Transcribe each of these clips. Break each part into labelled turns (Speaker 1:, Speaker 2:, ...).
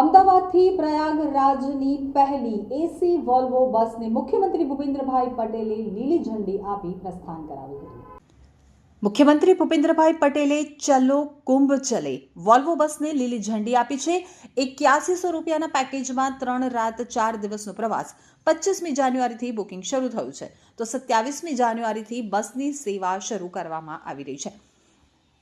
Speaker 1: અમદાવાદથી પ્રયાગરાજની પહેલી એસી વોલ્વો બસને મુખ્યમંત્રી ભૂપેન્દ્રભાઈ પટેલે લીલી ઝંડી આપી પ્રસ્થાન કરાવ્યું હતું. મુખ્યમંત્રી ભૂપેન્દ્રભાઈ પટેલે ચલો કુંભ ચલે. વોલ્વો બસને લીલી ઝંડી આપી છે. એક્યાસીસો રૂપિયાના પેકેજમાં ત્રણ રાત ચાર દિવસનો પ્રવાસ. પચીસમી જાન્યુઆરીથી બુકિંગ શરૂ થયું છે. તો સત્યાવીસમી જાન્યુઆરીથી બસની સેવા શરૂ કરવામાં આવી રહી છે.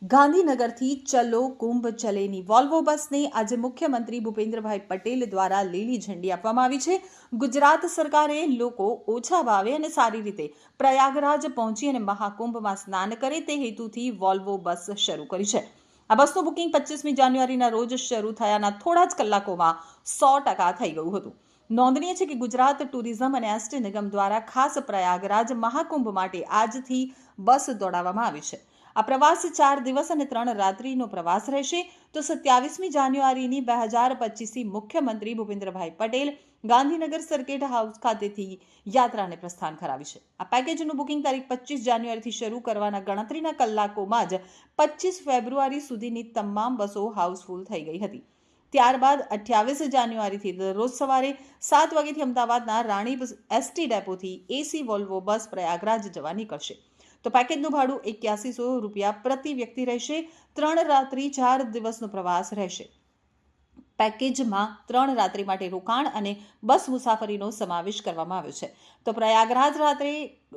Speaker 1: ગાંધીનગરથી ચલો કુંભ ચલેની વોલ્વો બસને આજે મુખ્યમંત્રી ભૂપેન્દ્રભાઈ પટેલ દ્વારા લીલી ઝંડી આપવામાં આવી છે. ગુજરાત સરકારે લોકો ઓછા ભાવે અને સારી રીતે પ્રયાગરાજ પહોંચી અને મહાકુંભમાં સ્નાન કરે તે હેતુથી વોલ્વો બસ શરૂ કરી છે. આ બસનું બુકિંગ પચીસમી જાન્યુઆરીના રોજ શરૂ થયાના થોડા જ કલાકોમાં સો ટકા થઈ ગયું હતું. નોંધનીય છે કે ગુજરાત ટુરિઝમ અને એસટી નિગમ દ્વારા ખાસ પ્રયાગરાજ મહાકુંભ માટે આજથી બસ દોડાવવામાં આવી છે. આ પ્રવાસ ચાર દિવસ અને ત્રણ રાત્રિનો પ્રવાસ રહેશે. તો સત્યાવીસમી જાન્યુઆરીની બે હજાર પચીસથી મુખ્યમંત્રી ભૂપેન્દ્રભાઈ પટેલ ગાંધીનગર સર્કિટ હાઉસ ખાતેથી યાત્રાને પ્રસ્થાન કરાવી છે. આ પેકેજનું બુકિંગ તારીખ પચીસ જાન્યુઆરીથી શરૂ કરવાના ગણતરીના કલાકોમાં જ પચીસ ફેબ્રુઆરી સુધીની તમામ બસો હાઉસફુલ થઈ ગઈ હતી. ત્યારબાદ અઠ્યાવીસ જાન્યુઆરીથી દરરોજ સવારે સાત વાગ્યાથી અમદાવાદના રાણી એસટી ડેપોથી એસી વોલ્વો બસ પ્રયાગરાજ જવા નીકળશે. તો પેકેજનું ભાડું એક્યાસીસો રૂપિયા પ્રતિ વ્યક્તિ રહેશે. ત્રણ રાત્રિ ચાર દિવસનો પ્રવાસ રહેશે. પેકેજમાં ત્રણ રાત્રિ માટે રોકાણ અને બસ મુસાફરીનો સમાવેશ કરવામાં આવ્યો છે. તો પ્રયાગરાજ રાત્રે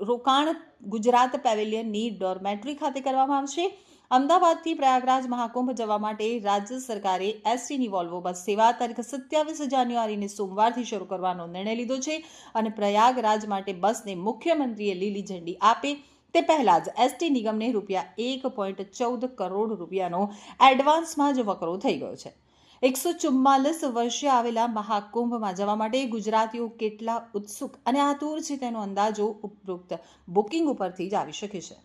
Speaker 1: રોકાણ ગુજરાત પેવેલિયનની ડોરમેટ્રી ખાતે કરવામાં આવશે. અમદાવાદથી પ્રયાગરાજ મહાકુંભ જવા માટે રાજ્ય સરકારે એસટીની વોલ્વો બસ સેવા તારીખ સત્યાવીસ જાન્યુઆરીને સોમવારથી શરૂ કરવાનો નિર્ણય લીધો છે અને પ્રયાગરાજ માટે બસને મુખ્યમંત્રીએ લીલી ઝંડી આપે તે પહેલાં જ એસટી નિગમને રૂપિયા એક પોઈન્ટ ચૌદ કરોડ રૂપિયાનો એડવાન્સમાં જ વકરો થઈ ગયો છે. એકસો ચુમ્માલીસ વર્ષે આવેલા મહાકુંભમાં જવા માટે ગુજરાતીઓ કેટલા ઉત્સુક અને આતુર છે તેનો અંદાજો ઉપરોક્ત બુકિંગ ઉપરથી જ આવી શકે છે.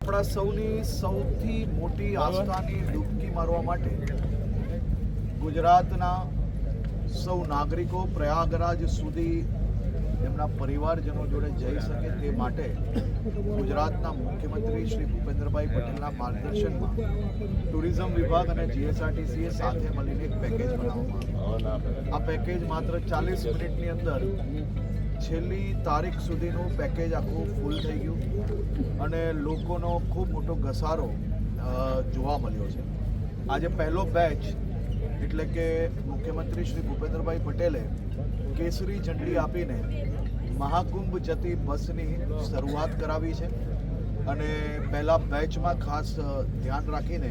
Speaker 2: આપણા સૌની સૌથી મોટી આસ્થાની ડૂબકી મારવા માટે ગુજરાતના સૌ નાગરિકો પ્રયાગરાજ સુધી એમના પરિવારજનો જોડે જઈ શકે તે માટે ગુજરાતના મુખ્યમંત્રી શ્રી ભૂપેન્દ્રભાઈ પટેલના માર્ગદર્શનમાં ટુરિઝમ વિભાગ અને જીએસઆરટીસીએ સાથે મળીને એક પેકેજ બનાવવામાં. આ પેકેજ માત્ર ચાલીસ મિનિટની અંદર છેલ્લી તારીખ સુધીનું પેકેજ આખું ફૂલ થઈ ગયું અને લોકોનો ખૂબ મોટો ઘસારો જોવા મળ્યો છે આજે પહેલો બેચ એટલે કે મુખ્યમંત્રી શ્રી ભૂપેન્દ્રભાઈ પટેલે કેસરી ઝંડી આપીને મહાકુંભ જતી બસની શરૂઆત કરાવી છે. અને પહેલા બેચમાં ખાસ ધ્યાન રાખીને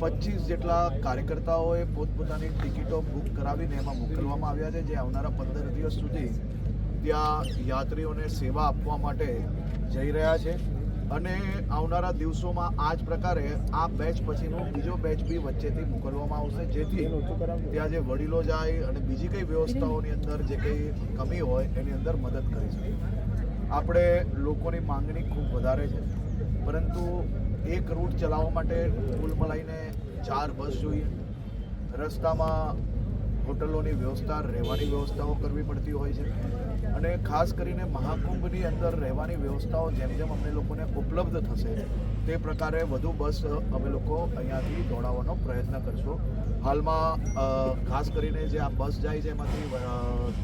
Speaker 2: પચીસ જેટલા કાર્યકર્તાઓએ પોતપોતાની ટિકિટો બુક કરાવીને એમાં મોકલવામાં આવ્યા છે. જે આવનારા પંદર દિવસ સુધી ત્યાં યાત્રીઓને સેવા આપવા માટે જઈ રહ્યા છે. અને આવનારા દિવસોમાં આ જ પ્રકારે આ બેચ પછીનો બીજો બેચ બી વચ્ચેથી મોકલવામાં આવશે, જેથી ત્યાં જે વડીલો જાય અને બીજી કઈ વ્યવસ્થાઓની અંદર જે કંઈ કમી હોય એની અંદર મદદ કરી શકે. આપણે લોકોની માંગણી ખૂબ વધારે છે, પરંતુ એક રૂટ ચલાવવા માટે કુલ મલાઈને ચાર બસ જોઈએ. રસ્તામાં હોટલોની વ્યવસ્થા, રહેવાની વ્યવસ્થાઓ કરવી પડતી હોય છે. અને ખાસ કરીને મહાકુંભની અંદર રહેવાની વ્યવસ્થાઓ જેમ જેમ અમને લોકોને ઉપલબ્ધ થશે, તે પ્રકારે વધુ બસ અમે લોકો અહીંયાથી દોડાવવાનો પ્રયત્ન કરશું. હાલમાં ખાસ કરીને જે આ બસ જાય છે એમાંથી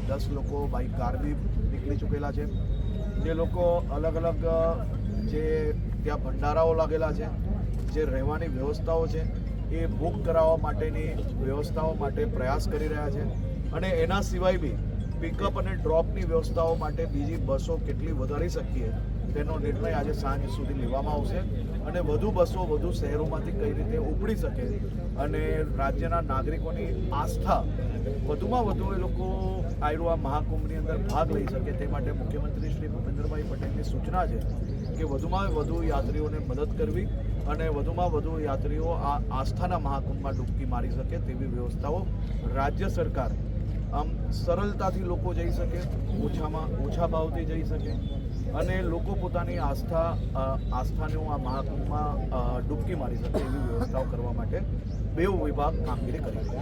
Speaker 2: દસ લોકો બાઇક કાર બી નીકળી ચૂકેલા છે. જે લોકો અલગ અલગ જે ત્યાં ભંડારાઓ લાગેલા છે, જે રહેવાની વ્યવસ્થાઓ છે એ બુક કરાવવા માટેની વ્યવસ્થાઓ માટે પ્રયાસ કરી રહ્યા છે. અને એના સિવાય બી પિકઅપ અને ડ્રોપની વ્યવસ્થાઓ માટે બીજી બસો કેટલી વધારી શકીએ તેનો નિર્ણય આજે સાંજ સુધી લેવામાં આવશે. અને વધુ બસો વધુ શહેરોમાંથી કઈ રીતે ઉપડી શકે અને રાજ્યના નાગરિકોની આસ્થા વધુમાં વધુ એ લોકો આયુર્વા મહાકુંભની અંદર ભાગ લઈ શકે તે માટે મુખ્યમંત્રી શ્રી ભૂપેન્દ્રભાઈ પટેલની સૂચના છે કે વધુમાં વધુ યાત્રીઓને મદદ કરવી અને વધુમાં વધુ યાત્રીઓ આ આસ્થાના મહાકુંભમાં ડૂબકી મારી શકે તેવી વ્યવસ્થાઓ રાજ્ય સરકાર, આમ સરળતાથી લોકો જઈ શકે, ઓછામાં ઓછા ભાવથી જઈ શકે અને લોકો પોતાની આસ્થા આસ્થાનું આ મહાકુંભમાં ડૂબકી મારી શકે એવી વ્યવસ્થાઓ કરવા માટે બેઉ વિભાગ કામગીરી કરી રહ્યા